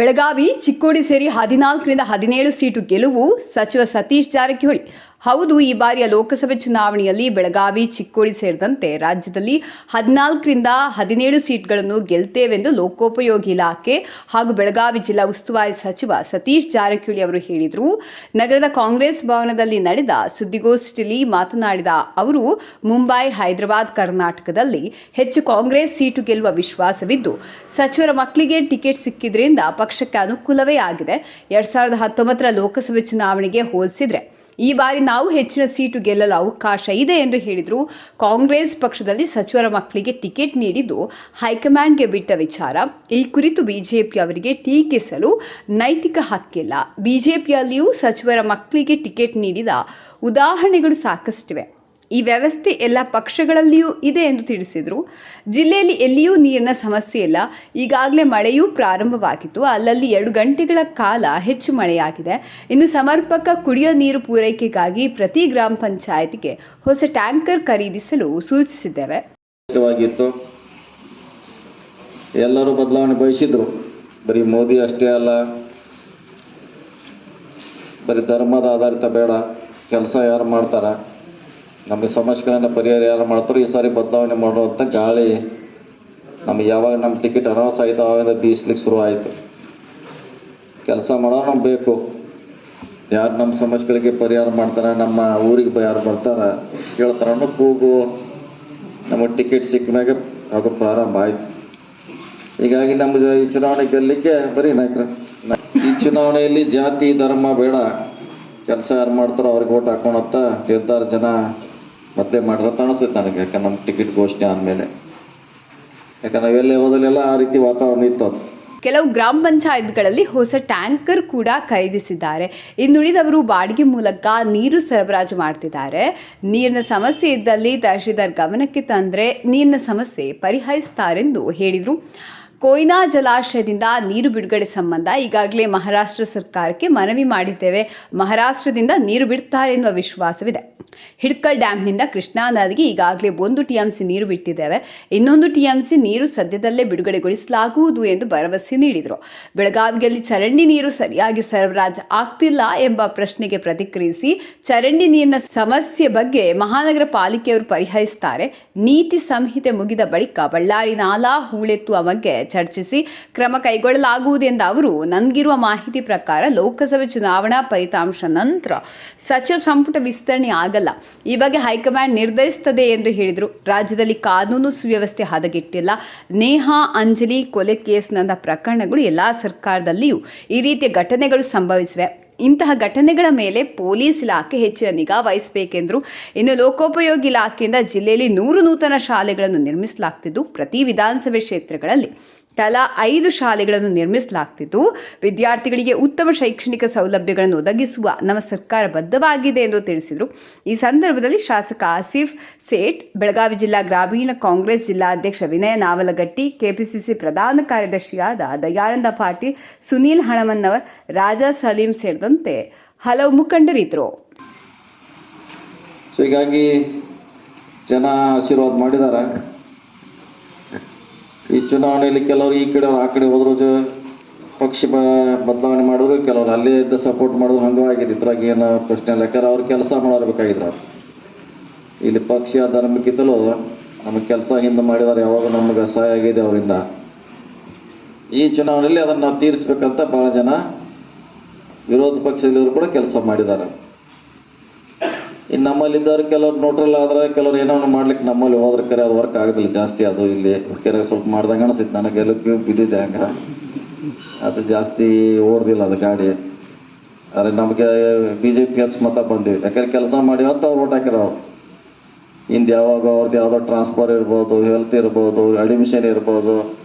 ಬೆಳಗಾವಿ ಚಿಕ್ಕೋಡಿ ಸೇರಿ ಹದಿನಾಲ್ಕರಿಂದ ಹದಿನೇಳು ಸೀಟು ಗೆಲುವು ಸಚಿವ ಸತೀಶ್ ಜಾರಕಿಹೊಳಿ ಹೌದು, ಈ ಬಾರಿಯ ಲೋಕಸಭೆ ಚುನಾವಣೆಯಲ್ಲಿ ಬೆಳಗಾವಿ, ಚಿಕ್ಕೋಡಿ ಸೇರಿದಂತೆ ರಾಜ್ಯದಲ್ಲಿ ಹದಿನಾಲ್ಕರಿಂದ ಹದಿನೇಳು ಸೀಟ್ಗಳನ್ನು ಗೆಲ್ತೇವೆಂದು ಲೋಕೋಪಯೋಗಿ ಇಲಾಖೆ ಹಾಗೂ ಬೆಳಗಾವಿ ಜಿಲ್ಲಾ ಉಸ್ತುವಾರಿ ಸಚಿವ ಸತೀಶ್ ಜಾರಕಿಹೊಳಿ ಅವರು ಹೇಳಿದರು. ನಗರದ ಕಾಂಗ್ರೆಸ್ ಭವನದಲ್ಲಿ ನಡೆದ ಸುದ್ದಿಗೋಷ್ಠಿಯಲ್ಲಿ ಮಾತನಾಡಿದ ಅವರು, ಮುಂಬೈ, ಹೈದರಾಬಾದ್, ಕರ್ನಾಟಕದಲ್ಲಿ ಹೆಚ್ಚು ಕಾಂಗ್ರೆಸ್ ಸೀಟು ಗೆಲ್ಲುವ ವಿಶ್ವಾಸವಿದ್ದು, ಸಚಿವರ ಮಕ್ಕಳಿಗೆ ಟಿಕೆಟ್ ಸಿಕ್ಕಿದ್ರಿಂದ ಪಕ್ಷಕ್ಕೆ ಅನುಕೂಲವೇ ಆಗಿದೆ. ಎರಡ್ ಸಾವಿರದ ಹತ್ತೊಂಬತ್ತರ ಲೋಕಸಭೆ ಚುನಾವಣೆಗೆ ಹೋಲಿಸಿದ್ರೆ ಈ ಬಾರಿ ನಾವು ಹೆಚ್ಚಿನ ಸೀಟು ಗೆಲ್ಲಲು ಅವಕಾಶ ಇದೆ ಎಂದು ಹೇಳಿದರು. ಕಾಂಗ್ರೆಸ್ ಪಕ್ಷದಲ್ಲಿ ಸಚಿವರ ಮಕ್ಕಳಿಗೆ ಟಿಕೆಟ್ ನೀಡಿದ್ದು ಹೈಕಮಾಂಡ್ಗೆ ಬಿಟ್ಟ ವಿಚಾರ. ಈ ಕುರಿತು ಬಿಜೆಪಿ ಅವರಿಗೆ ಟೀಕಿಸಲು ನೈತಿಕ ಹಕ್ಕಿಲ್ಲ. ಬಿಜೆಪಿಯಲ್ಲಿಯೂ ಸಚಿವರ ಮಕ್ಕಳಿಗೆ ಟಿಕೆಟ್ ನೀಡಿದ ಉದಾಹರಣೆಗಳು ಸಾಕಷ್ಟಿವೆ. ಈ ವ್ಯವಸ್ಥೆ ಎಲ್ಲ ಪಕ್ಷಗಳಲ್ಲಿಯೂ ಇದೆ ಎಂದು ತಿಳಿಸಿದರು. ಜಿಲ್ಲೆಯಲ್ಲಿ ಎಲ್ಲಿಯೂ ನೀರಿನ ಸಮಸ್ಯೆ ಇಲ್ಲ. ಈಗಾಗಲೇ ಮಳೆಯೂ ಪ್ರಾರಂಭವಾಗಿತ್ತು. ಅಲ್ಲಲ್ಲಿ ಎರಡು ಗಂಟೆಗಳ ಕಾಲ ಹೆಚ್ಚು ಮಳೆಯಾಗಿದೆ. ಇನ್ನು ಸಮರ್ಪಕ ಕುಡಿಯೋ ನೀರು ಪೂರೈಕೆಗಾಗಿ ಪ್ರತಿ ಗ್ರಾಮ ಪಂಚಾಯತಿಗೆ ಹೊಸ ಟ್ಯಾಂಕರ್ ಖರೀದಿಸಲು ಸೂಚಿಸಿದ್ದೇವೆ. ಎಲ್ಲರೂ ಬದಲಾವಣೆ ಬಯಸಿದ್ರು. ಬರೀ ಮೋದಿ ಅಷ್ಟೇ ಅಲ್ಲ. ಬರೀ ಧರ್ಮದ ಆಧಾರಿತ ಬೇಡ. ಕೆಲಸ ಯಾರು ಮಾಡ್ತಾರ? ನಮಗೆ ಸಮಸ್ಯೆಗಳನ್ನು ಪರಿಹಾರ ಯಾರು ಮಾಡ್ತಾರೋ ಈ ಸಾರಿ ಬದಲಾವಣೆ ಮಾಡುವಂಥ ಗಾಳಿ ನಮ್ಗೆ ಯಾವಾಗ ನಮ್ಮ ಟಿಕೆಟ್ ಅನೌನ್ಸ್ ಆಯಿತು ಆವಾಗ ಬೀಸ್ಲಿಕ್ಕೆ ಶುರು ಆಯಿತು. ಕೆಲಸ ಮಾಡೋರು ನಮ್ಗೆ ಬೇಕು. ಯಾರು ನಮ್ಮ ಸಮಸ್ಯೆಗಳಿಗೆ ಪರಿಹಾರ ಮಾಡ್ತಾರೆ, ನಮ್ಮ ಊರಿಗೆ ಯಾರು ಬರ್ತಾರೆ ಕೇಳ್ತಾರ ಅನ್ನೋ ಕೂಗು. ನಮಗೆ ಟಿಕೆಟ್ ಸಿಕ್ಕ ಮ್ಯಾಗ ಅದು ಪ್ರಾರಂಭ ಆಯ್ತು. ಹೀಗಾಗಿ ನಮ್ಮದು ಈ ಚುನಾವಣೆ ಗೆಲ್ಲಲಿಕ್ಕೆ ಬರೀ ನಾಯಕರು. ಈ ಚುನಾವಣೆಯಲ್ಲಿ ಜಾತಿ, ಧರ್ಮ, ಬೇಡ. ಕೆಲಸ ಯಾರು ಮಾಡ್ತಾರೋ ಅವ್ರಿಗೆ ಓಟ್ ಹಾಕೊಂಡತ್ತ ನಿರ್ಧಾರ ಜನ ಮೊದಲೇ ಮಾಡಿರತ್ತ ಅನಿಸ್ತೈತೆ ನನಗೆ, ಯಾಕಂದ್ರೆ ನಮ್ಮ ಟಿಕೆಟ್ ಘೋಷಣೆ ಆದಮೇಲೆ. ಯಾಕಂದ್ರೆ ನಾವೆಲ್ಲೇ ಹೋದಲ್ಲೆಲ್ಲ ಆ ರೀತಿ ವಾತಾವರಣ ಇತ್ತು ಅದು. ಕೆಲವು ಗ್ರಾಮ ಪಂಚಾಯತ್ಗಳಲ್ಲಿ ಹೊಸ ಟ್ಯಾಂಕರ್ ಕೂಡ ಖರೀದಿಸಿದ್ದಾರೆ. ಇನ್ನುಳಿದವರು ಬಾಡಿಗೆ ಮೂಲಕ ನೀರು ಸರಬರಾಜು ಮಾಡ್ತಿದ್ದಾರೆ. ನೀರಿನ ಸಮಸ್ಯೆ ಇದ್ದಲ್ಲಿ ತಹಶೀಲ್ದಾರ್ ಗಮನಕ್ಕೆ ತಂದರೆ ನೀರಿನ ಸಮಸ್ಯೆ ಪರಿಹರಿಸ್ತಾರೆಂದು ಹೇಳಿದರು. ಕೊಯ್ನಾ ಜಲಾಶಯದಿಂದ ನೀರು ಬಿಡುಗಡೆ ಸಂಬಂಧ ಈಗಾಗಲೇ ಮಹಾರಾಷ್ಟ್ರ ಸರ್ಕಾರಕ್ಕೆ ಮನವಿ ಮಾಡಿದ್ದೇವೆ. ಮಹಾರಾಷ್ಟ್ರದಿಂದ ನೀರು ಬಿಡ್ತಾರೆ ಎನ್ನುವ ವಿಶ್ವಾಸವಿದೆ. ಹಿಡ್ಕಲ್ ಡ್ಯಾಮ್ನಿಂದ ಕೃಷ್ಣಾ ನದಿಗೆ ಈಗಾಗಲೇ ಒಂದು ಟಿಎಂಸಿ ನೀರು ಬಿಟ್ಟಿದ್ದೇವೆ. ಇನ್ನೊಂದು ಟಿಎಂಸಿ ನೀರು ಸದ್ಯದಲ್ಲೇ ಬಿಡುಗಡೆಗೊಳಿಸಲಾಗುವುದು ಎಂದು ಭರವಸೆ ನೀಡಿದರು. ಬೆಳಗಾವಿಯಲ್ಲಿ ಚರಂಡಿ ನೀರು ಸರಿಯಾಗಿ ಸರಬರಾಜ್ ಆಗ್ತಿಲ್ಲ ಎಂಬ ಪ್ರಶ್ನೆಗೆ ಪ್ರತಿಕ್ರಿಯಿಸಿ ಚರಂಡಿ ನೀರಿನ ಸಮಸ್ಯೆ ಬಗ್ಗೆ ಮಹಾನಗರ ಪಾಲಿಕೆಯವರು ಪರಿಹರಿಸುತ್ತಾರೆ ನೀತಿ ಸಂಹಿತೆ ಮುಗಿದ ಬಳಿಕ ಬಳ್ಳಾರಿ ನಾಲಾ ಹೂಳೆತ್ತುವ ಬಗ್ಗೆ ಚರ್ಚಿಸಿ ಕ್ರಮ ಕೈಗೊಳ್ಳಲಾಗುವುದು ಎಂದ ಅವರು, ನನಗಿರುವ ಮಾಹಿತಿ ಪ್ರಕಾರ ಲೋಕಸಭೆ ಚುನಾವಣಾ ಫಲಿತಾಂಶ ನಂತರ ಸಚಿವ ಸಂಪುಟ ವಿಸ್ತರಣೆ ಆಗಲ್ಲ ಈ ಬಗ್ಗೆ ಹೈಕಮಾಂಡ್ ನಿರ್ಧರಿಸುತ್ತದೆ ಎಂದು ಹೇಳಿದರು. ರಾಜ್ಯದಲ್ಲಿ ಕಾನೂನು ಸುವ್ಯವಸ್ಥೆ ಹದಗೆಟ್ಟಿಲ್ಲ. ನೇಹಾ, ಅಂಜಲಿ ಕೊಲೆ ಕೇಸ್ನಂಥ ಪ್ರಕರಣಗಳು ಎಲ್ಲ ಸರ್ಕಾರದಲ್ಲಿಯೂ ಈ ರೀತಿಯ ಘಟನೆಗಳು ಸಂಭವಿಸಿವೆ. ಇಂತಹ ಘಟನೆಗಳ ಮೇಲೆ ಪೊಲೀಸ್ ಇಲಾಖೆ ಹೆಚ್ಚಿನ ನಿಗಾ ವಹಿಸಬೇಕೆಂದರು. ಇನ್ನು ಲೋಕೋಪಯೋಗಿ ಇಲಾಖೆಯಿಂದ ಜಿಲ್ಲೆಯಲ್ಲಿ ನೂರು ನೂತನ ಶಾಲೆಗಳನ್ನು ನಿರ್ಮಿಸಲಾಗ್ತಿದ್ದು ಪ್ರತಿ ವಿಧಾನಸಭೆ ಕ್ಷೇತ್ರಗಳಲ್ಲಿ. ತಲಾ ಐದು ಶಾಲೆಗಳನ್ನು ನಿರ್ಮಿಸಲಾಗ್ತಿದ್ದು, ವಿದ್ಯಾರ್ಥಿಗಳಿಗೆ ಉತ್ತಮ ಶೈಕ್ಷಣಿಕ ಸೌಲಭ್ಯಗಳನ್ನು ಒದಗಿಸುವ ನಮ್ಮ ಸರ್ಕಾರ ಬದ್ಧವಾಗಿದೆ ಎಂದು ತಿಳಿಸಿದರು. ಈ ಸಂದರ್ಭದಲ್ಲಿ ಶಾಸಕ ಆಸಿಫ್ ಸೇಠ್, ಬೆಳಗಾವಿ ಜಿಲ್ಲಾ ಗ್ರಾಮೀಣ ಕಾಂಗ್ರೆಸ್ ಜಿಲ್ಲಾಧ್ಯಕ್ಷ ವಿನಯ ನಾವಲಗಟ್ಟಿ, ಕೆಪಿಸಿಸಿ ಪ್ರಧಾನ ಕಾರ್ಯದರ್ಶಿಯಾದ ದಯಾನಂದ ಪಾಟೀಲ್, ಸುನೀಲ್ ಹಣಮನ್ನವರ್, ರಾಜಾ ಸಲೀಂ ಸೇರಿದಂತೆ ಹಲವು ಮುಖಂಡರಿದ್ದರು. ಹೀಗಾಗಿ ಜನ ಆಶೀರ್ವಾದ ಮಾಡಿದ್ದಾರೆ ಈ ಚುನಾವಣೆಯಲ್ಲಿ ಕೆಲವರು ಈ ಕಡೆ ಆ ಕಡೆ ಹೋದ್ರು ಪಕ್ಷ ಬದಲಾವಣೆ ಮಾಡಿದ್ರು, ಕೆಲವರು ಅಲ್ಲೇ ಇದ್ದ ಸಪೋರ್ಟ್ ಮಾಡಿದ್ರು, ಹಂಗೂ ಆಗಿದೆ. ಇದ್ರಾಗ ಏನು ಪ್ರಶ್ನೆ ಇಲ್ಲ. ಯಾಕಂದ್ರೆ ಅವ್ರು ಕೆಲಸ ಮಾಡಬೇಕಾಗಿದ್ರು. ಅವ್ರು ಇಲ್ಲಿ ಪಕ್ಷ ಧರ್ಮಕ್ಕಿಂತಲೂ ನಮಗೆ ಕೆಲಸ ಹಿಂದೆ ಮಾಡಿದ್ದಾರೆ ಯಾವಾಗ ನಮಗೆ ಸಹಾಯ ಆಗಿದೆ ಅವರಿಂದ. ಈ ಚುನಾವಣೆಯಲ್ಲಿ ಅದನ್ನು ನಾವು ತೀರಿಸ್ಬೇಕಂತ ಭಾಳ ಜನ ವಿರೋಧ ಪಕ್ಷದಲ್ಲಿವರು ಕೂಡ ಕೆಲಸ ಮಾಡಿದ್ದಾರೆ. ಇನ್ನು ನಮ್ಮಲ್ಲಿದ್ದವ್ರು ಕೆಲವ್ರು ನೋಟ್ರಲ್ ಆದ್ರೆ ಕೆಲವ್ರು ಏನೋ ಮಾಡ್ಲಿಕ್ಕೆ ನಮ್ಮಲ್ಲಿ ಹೋದ್ರೆ ಕರೆ ಅದು ವರ್ಕ್ ಆಗೋದಿಲ್ಲ ಜಾಸ್ತಿ. ಅದು ಇಲ್ಲಿ ಕೆರೆ ಸ್ವಲ್ಪ ಮಾಡ್ದಂಗೆ ಅನಿಸಿತ್ತು. ನನಗೆ ಎಲ್ಲಕ್ಕೂ ಬಿದ್ದಿದೆ ಹಂಗೆ. ಅದು ಜಾಸ್ತಿ ಓಡ್ದಿಲ್ಲ ಅದು ಗಾಡಿ. ಅರೆ ನಮಗೆ ಬಿ ಜೆ ಪಿ ಹಚ್ ಮತ ಬಂದಿವಿ. ಯಾಕಂದ್ರೆ ಕೆಲಸ ಮಾಡಿ ಅಂತ ಅವ್ರು ಓಟ್ ಹಾಕಿರೋ ಹಿಂದೆ ಯಾವಾಗ ಅವ್ರದ್ದು ಯಾವುದೋ ಟ್ರಾನ್ಸ್ಫರ್ ಇರ್ಬೋದು ಹೆಲ್ತ್ ಇರ್ಬೋದು ಅಡ್ಮಿಷನ್ ಇರ್ಬೋದು.